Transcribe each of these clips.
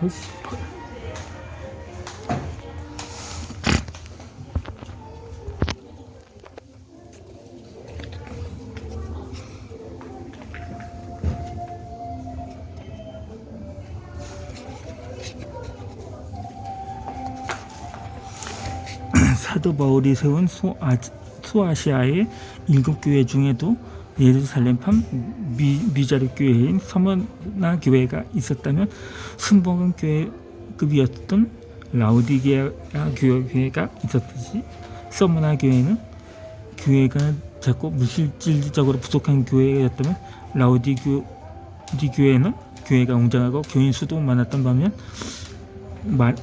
아이씨. 사도 바울이 세운 소아, 소아시아의 일곱 교회 중에도 예루살렘판 미, 미자르 교회인 서머나 교회가 있었다면 순복음 교회급이었던 라우디게아 교회가 있었듯이 서머나 교회는 교회가 작고 무실질적으로 부족한 교회였다면 라우디 교, 디 교회는 교회가 웅장하고 교인 수도 많았던 반면 말,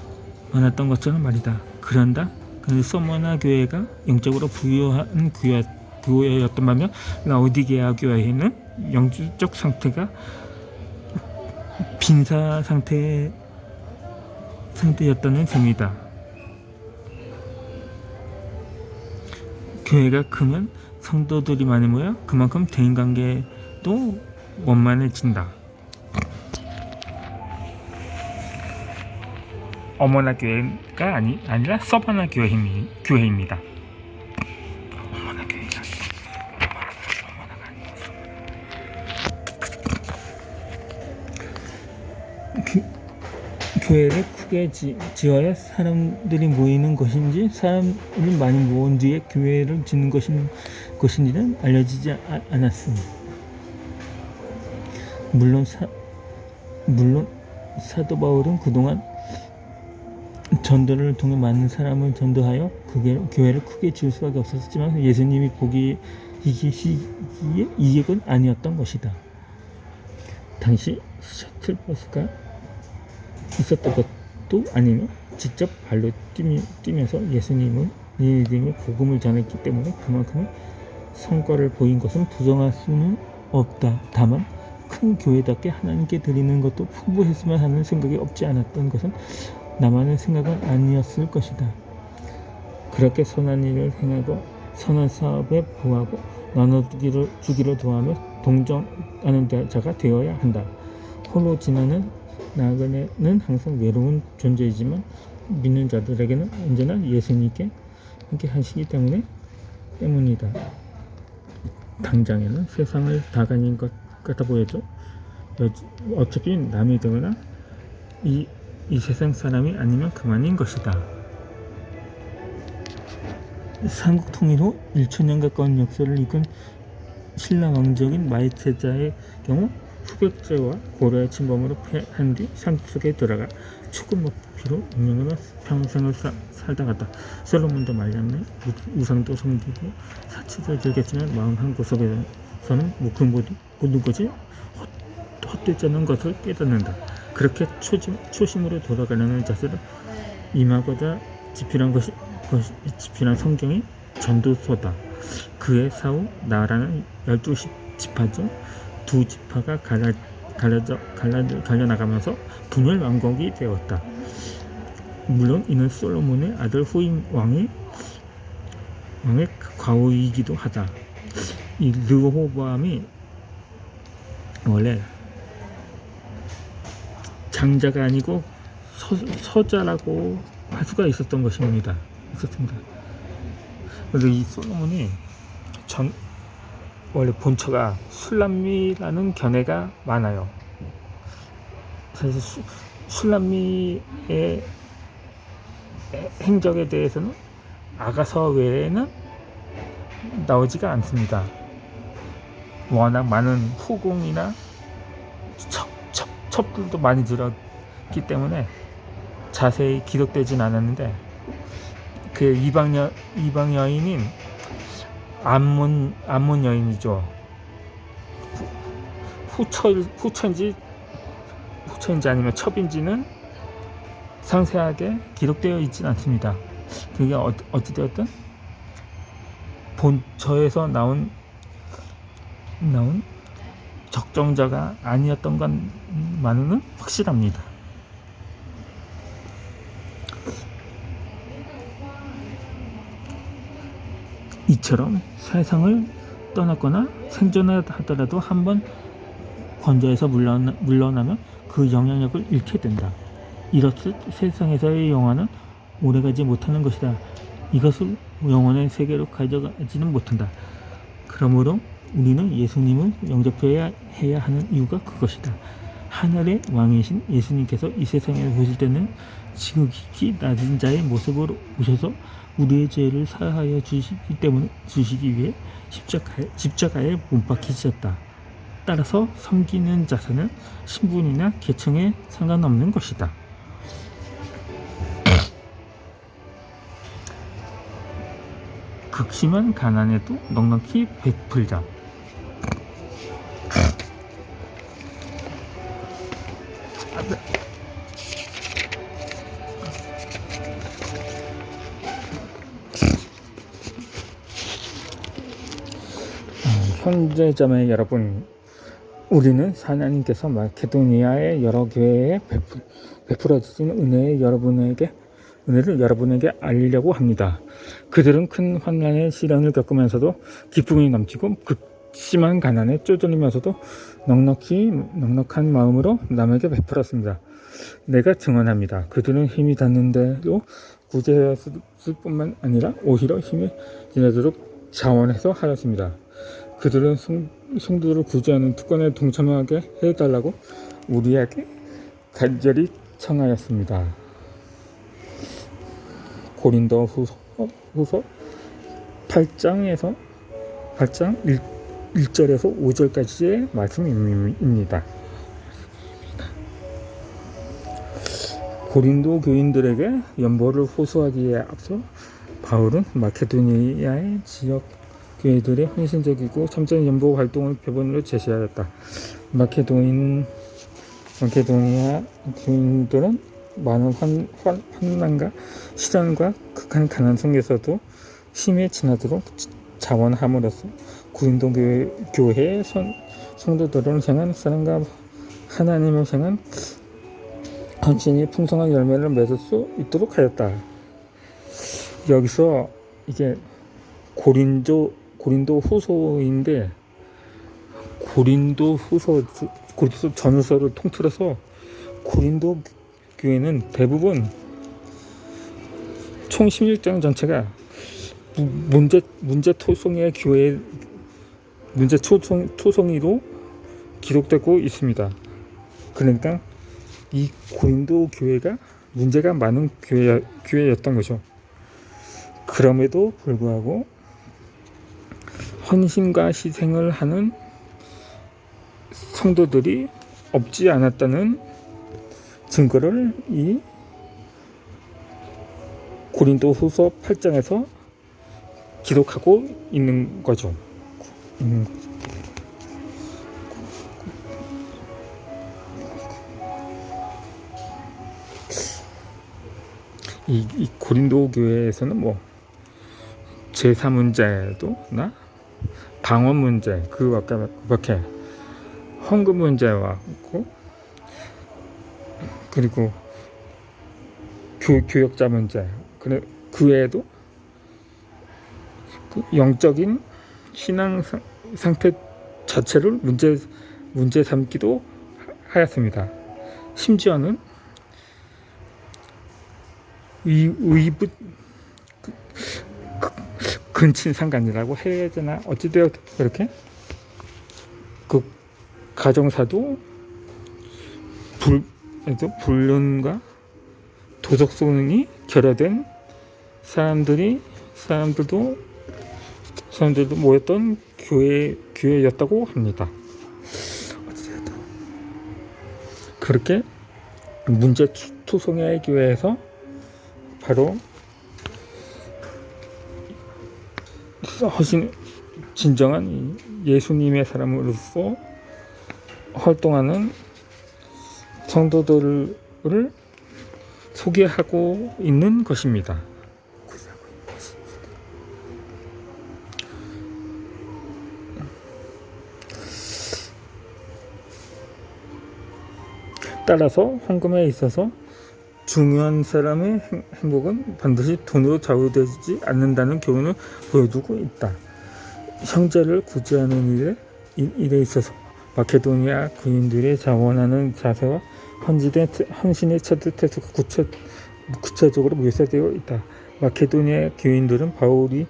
많았던 것처럼 말이다. 그런다. 그 서머나 교회가 영적으로 부유한 교회, 교회였던 반면 라오디게아 교회는 영적 상태가 빈사 상태 상태였다는 셈이다. 교회가 크면 성도들이 많이 모여 그만큼 대인관계도 원만해진다. 어머나 교회가 아니 아니라 서바나 교회입니, 교회입니다. 교회를 크게 지, 지어야 사람들이 모이는 것인지 사람이 많이 모은 뒤에 교회를 짓는 것인, 것인지는 알려지지 아- 않았습니다. 물론 사 물론 사도 바울은 그동안 전도를 통해 많은 사람을 전도하여 그게 교회를 크게 지을 수밖에 없었지만 예수님이 보기 이기시기에 이익은 아니었던 것이다. 당시 셔틀버스가 있었던 것도 아니며 직접 발로 뛰면서 예수님은 예수님의 복음을 전했기 때문에 그만큼의 성과를 보인 것은 부정할 수는 없다. 다만 큰 교회답게 하나님께 드리는 것도 풍부했으면 하는 생각이 없지 않았던 것은 나만의 생각은 아니었을 것이다. 그렇게 선한 일을 행하고 선한 사업에 부하고 나눠주기를 주기를 도하며 동정하는 자가 되어야 한다. 홀로 지나는 나그네는 항상 외로운 존재이지만 믿는 자들에게는 언제나 예수님께 함께 하시기 때문에 때문이다. 당장에는 세상을 다 가진 것 같아 보여도 여- 어차피 남이 되거나 이 이 세상 사람이 아니면 그만인 것이다. 삼국 통일 후 1천년 가까운 역사를 이끈 신라 왕족인 마이테자의 경우 후백제와 고려의 침범으로 패한 뒤 산속에 들어가 축구 먹기로 운명하며 평생을 사- 살다 갔다. 솔로몬도 말렸네. 우- 우상도 섬기고 사치도 즐겼지만 마음 한 구석에서는 뭐그 모든 것이 헛- 헛되지 않은 것을 깨닫는다. 그렇게 초심, 초심으로 돌아가려는 자세를 임하고자 집필한 것이, 것이 집필한 성경이 전도서다. 그의 사후 나라는 열두 중 두 지파가 갈라, 갈라져, 갈라, 갈려나가면서 분열 왕국이 되었다. 물론 이는 솔로몬의 아들 후임 왕이 왕의 과오이기도 하다. 이 르호보암이 원래 장자가 아니고 서, 서자라고 할 수가 있었던 것입니다. 있었습니다. 그래서 이 솔로몬이 전 원래 본처가 술람미라는 견해가 많아요. 사실 수, 술람미의 행적에 대해서는 아가서 외에는 나오지가 않습니다. 워낙 많은 후궁이나 첩, 첩, 첩들도 많이 들었기 때문에 자세히 기록되진 않았는데 그 이방 여 이방 여인인 암몬 암몬 여인이죠. 후- 후처 후처인지 후처인지 아니면 첩인지는 상세하게 기록되어 있지는 않습니다. 그게 어, 어찌되었든 본처에서 나온 나온 적정자가 아니었던 것만은 확실합니다. 이처럼 세상을 떠났거나 생존하더라도 한번 권좌에서 물러나, 물러나면 그 영향력을 잃게 된다. 이렇듯 세상에서의 영화는 오래가지 못하는 것이다. 이것을 영원의 세계로 가져가지는 못한다. 그러므로 우리는 예수님을 영접해야 해야 하는 이유가 그것이다. 하늘의 왕이신 예수님께서 이 세상에 오실 때는 지극히 낮은 자의 모습으로 오셔서 우리의 죄를 사하여 주시기 때문에 주시기 위해 십자가에, 십자가에 못 박히셨다. 따라서 섬기는 자세는 신분이나 계층에 상관없는 것이다. 극심한 가난에도 넉넉히 베풀자. 점의 여러분, 우리는 하나님께서 마케도니아의 여러 교회에 베풀, 베풀어 주신 은혜의 여러분에게 은혜를 여러분에게 알리려고 합니다. 그들은 큰 환난의 시련을 겪으면서도 기쁨이 넘치고 극심한 가난에 쪼들리면서도 넉넉히 넉넉한 마음으로 남에게 베풀었습니다. 내가 증언합니다. 그들은 힘이 닿는 대로 구제했을 뿐만 아니라 오히려 힘이 지나도록 자원해서 하였습니다. 그들은 성, 성도를 구제하는 특권에 동참하게 해달라고 우리에게 간절히 청하였습니다. 고린도 후서, 후서 8장에서 8장 1, 1절에서 5절까지의 말씀입니다. 고린도 교인들에게 연보를 호소하기에 앞서 바울은 마케도니아의 지역 교회들의 헌신적이고 참전 연보 활동을 표본으로 제시하였다. 마케도인 마케도니아 교인들은 많은 환, 환, 환난과 시련과 극한 가난 속에서도 힘에 지나도록 자원함으로써 교회, 교회의 선, 성도들을 향한 사랑과 하나님을 향한 헌신이 풍성한 열매를 맺을 수 있도록 하였다. 여기서 이게 고린도 고린도 후서인데 고린도 후서 고린도 전후서를 통틀어서 고린도 교회는 대부분 총 16장 전체가 문제 문제 토성의 교회 문제 토성 토성이로 기록되고 있습니다. 그러니까 이 고린도 교회가 문제가 많은 교회 교회였던 거죠. 그럼에도 불구하고 헌신과 희생을 하는 성도들이 없지 않았다는 증거를 이 고린도 후서 8장에서 기록하고 있는 거죠. 거죠. 이, 이 고린도 교회에서는 뭐 제사 문제도 나 방언 문제 그 아까 그렇게 헌금 문제와 고 그리고 교, 교역자 문제 그래 그 외에도 그 영적인 신앙 상, 상태 자체를 문제 문제 삼기도 하였습니다. 심지어는 의, 의붓 그, 그, 근친 상간이라고 해야 되나? 어찌되어 그렇게? 그 가정사도 불 불륜과 도덕 소능이 결여된 사람들이 사람들도 사람들도 모였던 교회 교회였다고 합니다. 어찌됐든 그렇게 문제 투성의 교회에서 바로 허신 진정한 예수님의 사람으로서 활동하는 성도들을 소개하고 있는 것입니다. 따라서 헌금에 있어서 중요한 사람의 행복은 반드시 돈으로 좌우되지 않는다는 교훈을 보여주고 있다. 형제를 구제하는 일에, 일에 있어서 마케도니아 군인들의 자원하는 자세와 헌지된 헌신의 태수가 구체, 구체적으로 묘사되어 있다. 마케도니아 교인들은 바울이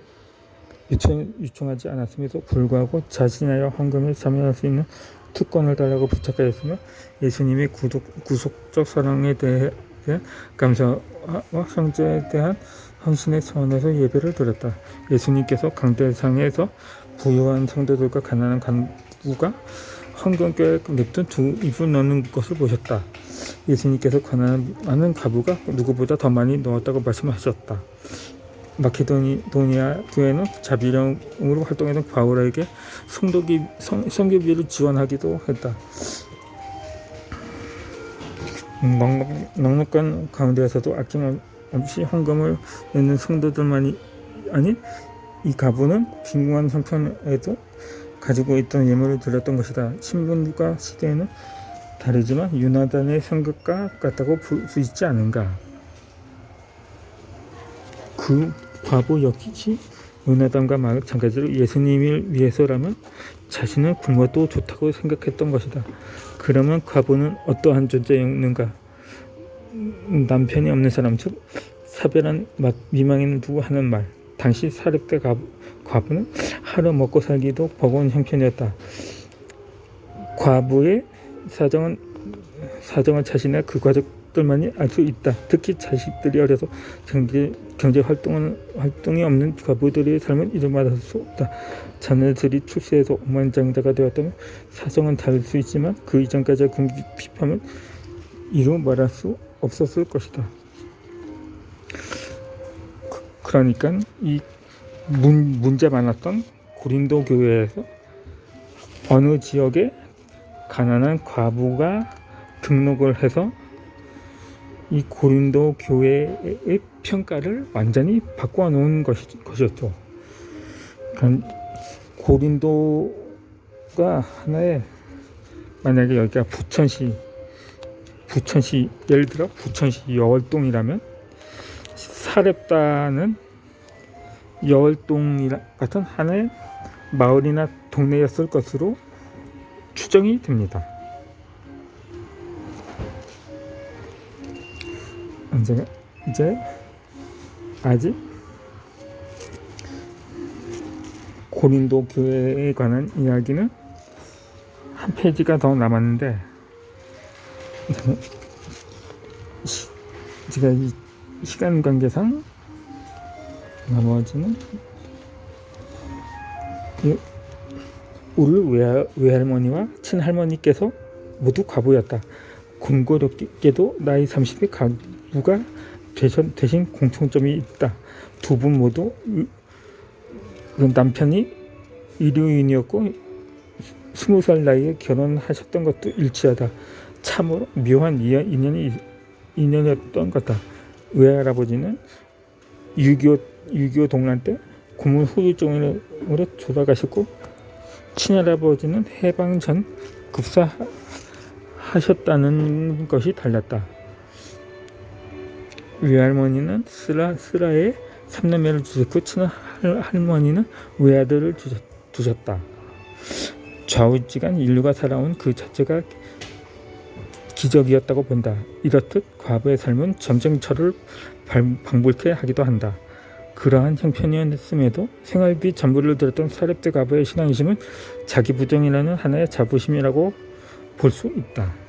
요청, 요청하지 않았음에도 불구하고 자신하여 헌금에 참여할 수 있는 특권을 달라고 부탁하였으며 예수님의 구속, 구속적 사랑에 대해 감사와 형제에 대한 헌신의 차원에서 예배를 드렸다. 예수님께서 강대상에서 부유한 성도들과 가난한 간부가 헌금교에 냅둔 두 입을 넣는 것을 보셨다. 예수님께서 가난한 가부가 누구보다 더 많이 넣었다고 말씀하셨다. 마케도니아 교회는 자비령으로 활동했던 바울에게 성도기 성, 성교비를 지원하기도 했다. 넉넉, 넉넉한 가운데에서도 아낌없이 헌금을 내는 성도들만이 아닌 이 가부는 빈궁한 형편에도 가지고 있던 예물을 드렸던 것이다. 신분과 시대에는 다르지만 유나단의 성격과 같다고 볼 수 있지 않은가. 그 과부 역시 요나단과 마찬가지로 예수님을 위해서라면 자신은 굶어도 좋다고 생각했던 것이다. 그러면 과부는 어떠한 존재였는가? 남편이 없는 사람 즉 사별한 미망인 누구 하는 말. 당시 사렙대 과부는 하루 먹고 살기도 버거운 형편이었다. 과부의 사정은 사정은 자신의 그 가족들만이 알 수 있다. 특히 자식들이 어려서 경제 경제 활동은 활동이 없는 과부들의 삶은 이름받을 수 없다. 자녀들이 출세해서 억만장자가 되었다면 사정은 다를 수 있지만 그 이전까지의 궁핍함은 이루 말할 수 없었을 것이다. 그, 그러니까 이 문, 문제 많았던 고린도 교회에서 어느 지역에 가난한 과부가 등록을 해서 이 고린도 교회의 평가를 완전히 바꿔 놓은 것이, 것이었죠. 그러니까 고린도가 하나의 만약에 여기가 부천시 부천시 예를 들어 부천시 여월동이라면 사렙다는 여월동 같은 하나의 마을이나 동네였을 것으로 추정이 됩니다. 이제 이제 아직 고린도 교회에 관한 이야기는 한 페이지가 더 남았는데 제가 이 시간 관계상 나머지는 우리 외, 외할머니와 친할머니께서 모두 과부였다. 공교롭게도 나이 30의 가부가 대신, 대신 공통점이 있다. 두 분 모두 남편이 의료인이었고 스무 살 나이에 결혼하셨던 것도 일치하다. 참으로 묘한 인연이 인연이었던 것 같다. 외할아버지는 6.25, 6.25 동란 때 고문 후유증으로 돌아가셨고 친할아버지는 해방 전 급사하셨다는 것이 달랐다. 외할머니는 쓰라, 쓰라에 삼남매를 두셨고 친할머니는 외아들을 두셨다. 좌우지간 인류가 살아온 그 자체가 기적이었다고 본다. 이렇듯 과거의 삶은 점쟁철을 방불케 하기도 한다. 그러한 형편이었음에도 생활비 전부를 들었던 사렙대 과부의 신앙심은 자기 부정이라는 하나의 자부심이라고 볼 수 있다.